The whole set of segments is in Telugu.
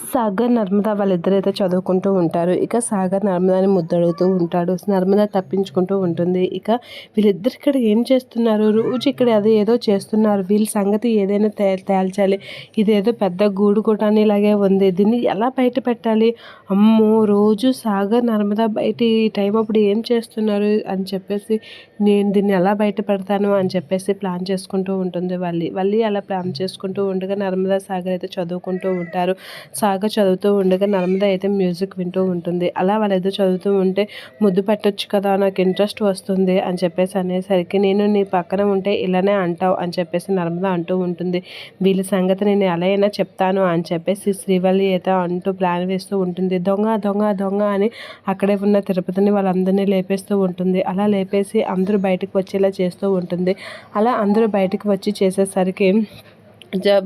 సాగర్ నర్మద వాళ్ళిద్దరు అయితే చదువుకుంటూ ఉంటారు. ఇక సాగర్ నర్మదాని ముద్దడుగుతూ ఉంటాడు. నర్మద తప్పించుకుంటూ ఉంటుంది. ఇక వీళ్ళిద్దరు ఇక్కడ ఏం చేస్తున్నారు? రోజు ఇక్కడ అది ఏదో చేస్తున్నారు. వీళ్ళ సంగతి ఏదైనా తే తేల్చాలి. ఇదేదో పెద్ద గూడు కొటాని ఇలాగే ఉంది. దీన్ని ఎలా బయట పెట్టాలి? అమ్మో రోజు సాగర్ నర్మద బయట ఈ టైం అప్పుడు ఏం చేస్తున్నారు? అని చెప్పేసి నేను దీన్ని ఎలా బయట పెడతాను? అని చెప్పేసి ప్లాన్ చేసుకుంటూ ఉంటుంది. వాళ్ళు వాళ్ళు అలా ప్లాన్ చేసుకుంటూ ఉండగా నర్మదా సాగర్ అయితే చదువుకుంటూ ఉంటారు. సాగ చదువుతూ ఉండగా నర్మద అయితే మ్యూజిక్ వింటూ ఉంటుంది. అలా వాళ్ళేదో చదువుతూ ఉంటే ముద్దు పెట్టొచ్చు కదా నాకు ఇంట్రెస్ట్ వస్తుంది అని చెప్పేసి అనేసరికి నేను నీ పక్కన ఉంటే ఇలానే అంటావు అని చెప్పేసి నర్మద అంటూ ఉంటుంది. వీళ్ళ సంగతి నేను ఎలా అయినా చెప్తాను అని చెప్పేసి శ్రీవల్లి అయితే అంటూ ప్లాన్ వేస్తూ ఉంటుంది. దొంగ దొంగ దొంగ అని అక్కడే ఉన్న తిరుపతిని వాళ్ళందరినీ లేపేస్తూ ఉంటుంది. అలా లేపేసి అందరూ బయటకు వచ్చేలా చేస్తూ ఉంటుంది. అలా అందరూ బయటకు వచ్చి చేసేసరికి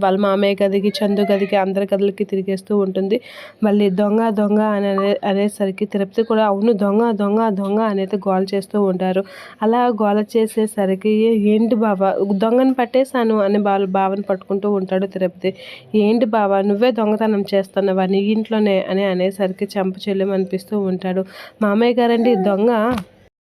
వాళ్ళ మామయ్య గదికి చందు గదికి అందరి గదులకి తిరిగేస్తూ ఉంటుంది. మళ్ళీ దొంగ దొంగ అని అనే అనేసరికి తిరుపతి కూడా అవును దొంగ దొంగ దొంగ అనేది గోల చేస్తూ ఉంటారు. అలా గోల చేసేసరికి ఏంటి బాబా దొంగని పట్టేశాను అని వాళ్ళ భావన పట్టుకుంటూ ఉంటాడు తిరుపతి. ఏంటి బాబా నువ్వే దొంగతనం చేస్తున్నావా నీ ఇంట్లోనే అని అనేసరికి చెంప చెల్లెం అనిపిస్తూ ఉంటాడు. మామయ్య గారండి దొంగ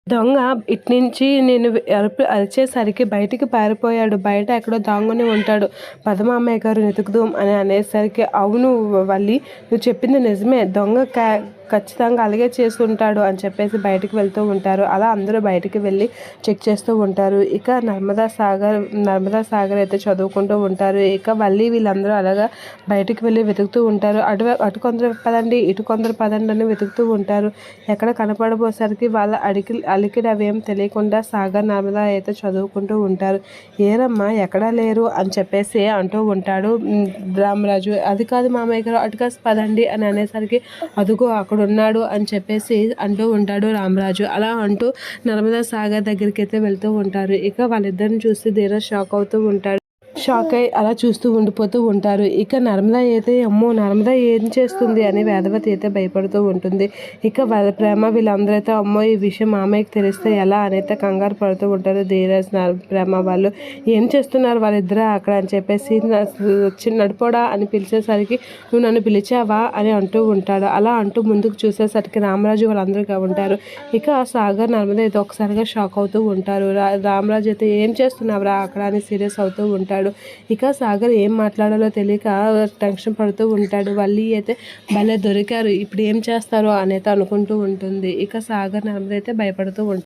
దొంగ ఇట్నుంచి నేను అరుపు అరిచేసరికి బయటికి పారిపోయాడు. బయట ఎక్కడో దాంగుని ఉంటాడు. పదమామయ్య గారు వెతుకుదాం అని అనేసరికి అవును వల్లి నువ్వు చెప్పింది నిజమే. దొంగ క్యా ఖచ్చితంగా అలాగే చేస్తుంటాడు అని చెప్పేసి బయటకు వెళ్తూ ఉంటారు. అలా అందరూ బయటికి వెళ్ళి చెక్ చేస్తూ ఉంటారు. ఇక నర్మదా సాగర్ నర్మదా సాగర్ అయితే చదువుకుంటూ ఉంటారు. ఇక మళ్ళీ వీళ్ళందరూ అలాగా బయటికి వెళ్ళి వెతుకుతూ ఉంటారు. అటు అటు కొందరు పదండి ఇటు కొందరు పదండి అని వెతుకుతూ ఉంటారు. ఎక్కడ కనపడబోసరికి వాళ్ళ అడికి అలికిడి అవేం తెలియకుండా సాగర్ నర్మదా అయితే చదువుకుంటూ ఉంటారు. ఏరమ్మా ఎక్కడా లేరు అని చెప్పేసి అంటూ ఉంటాడు. రామరాజు అది కాదు మామయ్య గారు అటుగా పదండి అని అనేసరికి అదుగో అక్కడ అక్కడ ఉన్నాడు అని చెప్పేసి అంటూ ఉంటాడు రామరాజు. అలా అంటూ నర్మదా సాగర్ దగ్గరికి అయితే వెళ్తూ ఉంటారు. ఇక వాళ్ళిద్దరిని చూసి ధీరజ్ షాక్ అవుతూ ఉంటాడు. షాక్ అయి అలా చూస్తూ ఉండిపోతూ ఉంటారు. ఇక నర్మద అయితే అమ్మో నర్మద ఏం చేస్తుంది అని వేదవతి అయితే భయపడుతూ ఉంటుంది. ఇక వాళ్ళ ప్రేమ వీళ్ళందరూ అయితే అమ్మో ఈ విషయం మామయ్యకి తెలిస్తే ఎలా అని అయితే కంగారు పడుతూ ఉంటారు ధీరజ్ ప్రేమ వాళ్ళు. ఏం చేస్తున్నారు వాళ్ళిద్దరూ అక్కడ అని చెప్పేసి నడిపోడా అని పిలిచేసరికి నువ్వు నన్ను పిలిచావా? అని అంటూ ఉంటాడు. అలా అంటూ ముందుకు చూసేసరికి రామరాజు వాళ్ళందరూగా ఉంటారు. ఇక సాగర్ నర్మద అయితే ఒకసారిగా షాక్ అవుతూ ఉంటారు. రామరాజు అయితే ఏం చేస్తున్నావురా? అక్కడ అని సీరియస్ అవుతూ ఉంటాడు. ఇక సాగర్ ఏం మాట్లాడాలో తెలియక టెన్షన్ పడుతూ ఉంటాడు. వల్లి అయితే భలే దొరికారు ఇప్పుడు ఏం చేస్తారో అనేది అనుకుంటూ ఉంటుంది. ఇక సాగర్ నర్మద అయితే భయపడుతూ ఉంటుంది